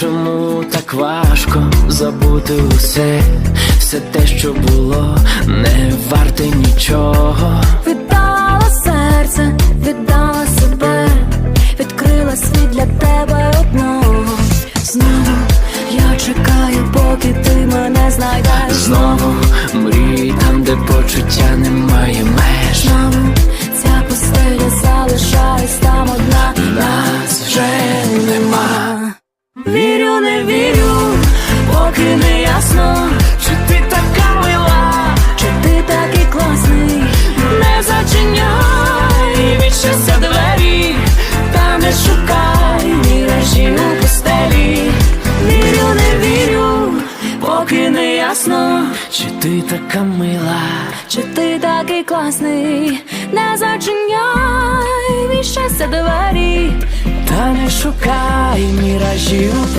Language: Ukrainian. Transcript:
Чому так важко забути усе, все те, що було, не варте нічого. Віддала серце, віддала себе, відкрила світ для тебе одного. Знову я чекаю, поки ти мене знайдеш. Знову мрій там, де почуття немає меж. Знову ця пустеля залишаюсь там одна. Вірю, не вірю, поки не ясно, Чи ти така мила? чи ти такий класний. Не зачиняй від щастя двері, та не шукай міражі у постелі. Вірю, не вірю, поки не ясно, Чи ти така мила? чи ти такий класний. Не зачиняй від щастя двері. Та не шукай міражі у